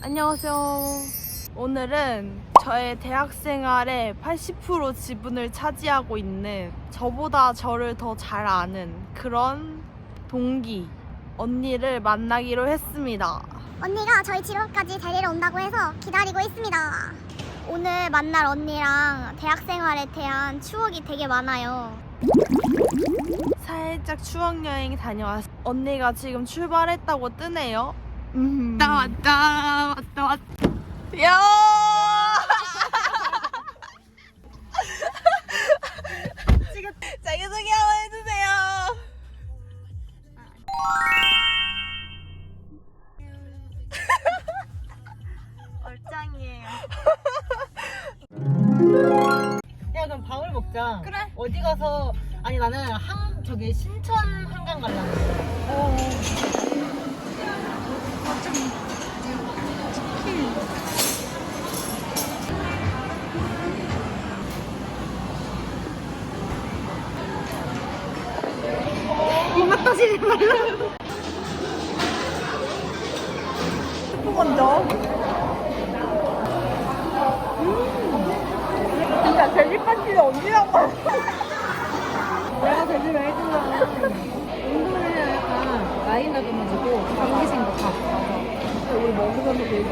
안녕하세요. 오늘은 저의 대학 생활의 80% 지분을 차지하고 있는 저보다 저를 더 잘 아는 그런 동기 언니를 만나기로 했습니다. 언니가 저희 집까지 데리러 온다고 해서 기다리고 있습니다. 오늘 만날 언니랑 대학 생활에 대한 추억이 되게 많아요. 살짝 추억 여행 다녀왔. 언니가 지금 출발했다고 뜨네요. 음. 왔다 왔다 왔다 왔다. 야! 지금 자기소개 한번 해주세요. 얼짱이에요. 야 그럼 밥을 먹자. 그래. 어디 가서 아니 나는 한 저기 신천 한강 갈라고. 입맛 따지지 말라. 먼저. 진짜 돼지 파티는 언니라고. 내가 데뷔를 해주려고 운동을 해야 약간 나이 나가지고 생각하. 우리 먹으면서 얘기해.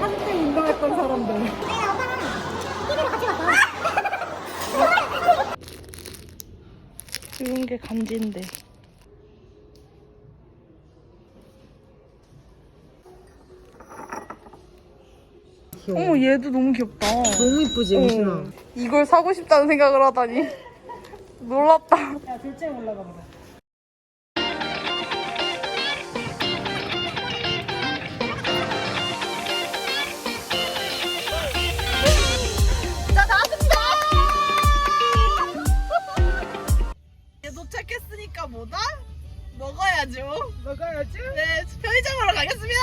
한때 운동했던 사람들. 이런 게 간지인데. 어머 얘도 너무 귀엽다. 너무 이쁘지 어. 이걸 사고 싶다는 생각을 하다니 놀랍다. 야 둘째 올라가 보자. 자 먹어야지. 네 편의점으로 가겠습니다.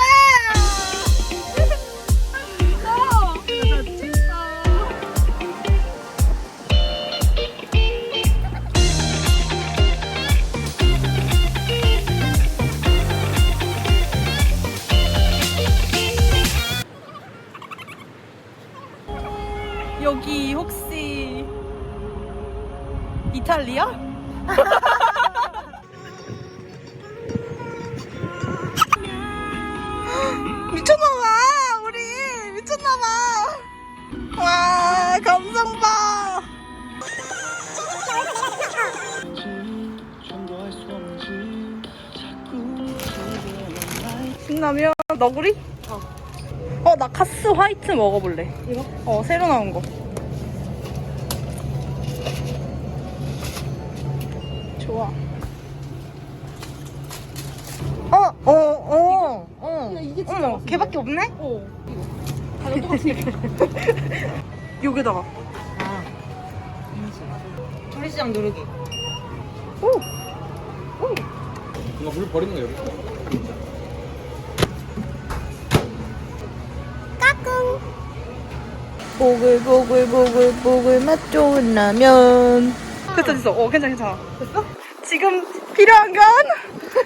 여기 혹시 이탈리아? 와 감성 봐 신라면 너구리? 어 나 카스 화이트 먹어볼래 이거? 어 새로 나온 거 좋아 어 어 어 어 이게 진짜 어머 맛있는데? 걔밖에 없네? 어. 다들 똑같이. 여기다가 아. 조리시장 누르기. 오 누나 물 버리는 거 여기 있어. 까꿍. 보글보글보글보글 맛 좋은 라면 됐어 됐어 어 괜찮아 괜찮아 됐어? 지금 필요한 건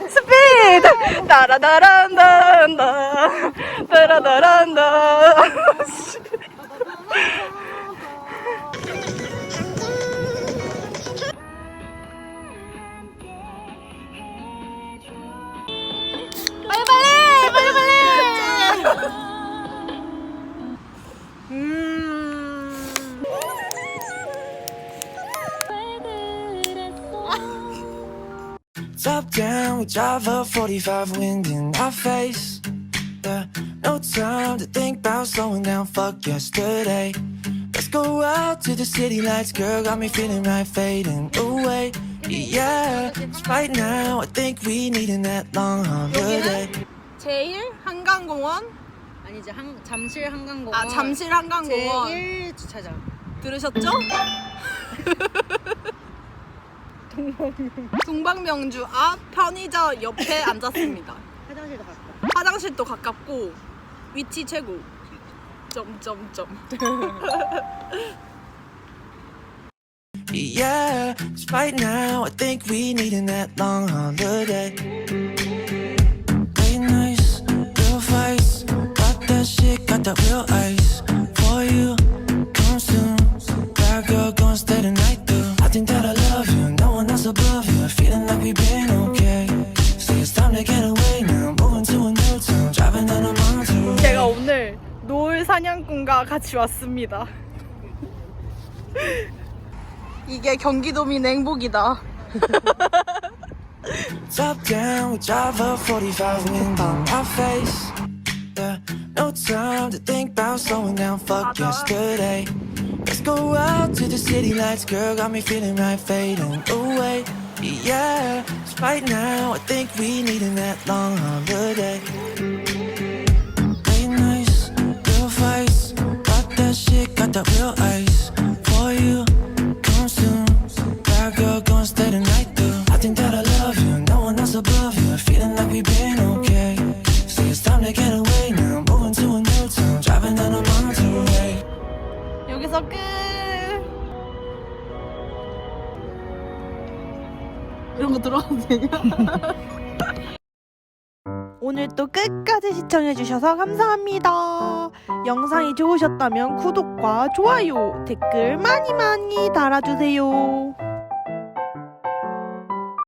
스피드! 따라다란다란다. 따라다란다 down, we drive up 45 wind in our face. Yeah, no time to think about slowing down. Fuck yesterday. Let's go out to the city lights, girl. Got me feeling right, fading away. Yeah, 'cause right now I think we needing that long holiday. 제일 한강공원 아니 이제 한, 잠실 한강공원. 아 잠실 한강공원 제1 주차장. 들으셨죠? 동방명주 앞 편의점 옆에 앉았습니다. 화장실도 가깝다. 화장실도 가깝고 위치 최고. 점점점. Yeah, cause right now I think we needing that long holiday. Late nights, real fights, got that shit, got that real ice. 사냥꾼과 같이 왔습니다. 이게 경기도민 행복이다. Top down, we drive a 45 wind in my face. Yeah, no time to think about slowing down. Fuck yesterday. Let's go out to the city lights, girl. Got me feeling right, fading away. Yeah, right now I think we needin' that long holiday. that shit, got that real ice for you. Come soon, bad girl, go and stay the night through. I think that I love you, no one else above you. Feeling like we've been okay. Say it's time to get away now. Moving to a new town, driving down a mountain way. 여기서 끝. 이런 거 들어가도 되냐? 오늘 또 끝까지 시청해주셔서 감사합니다. 영상이 좋으셨다면 구독과 좋아요, 댓글 많이 많이 달아주세요.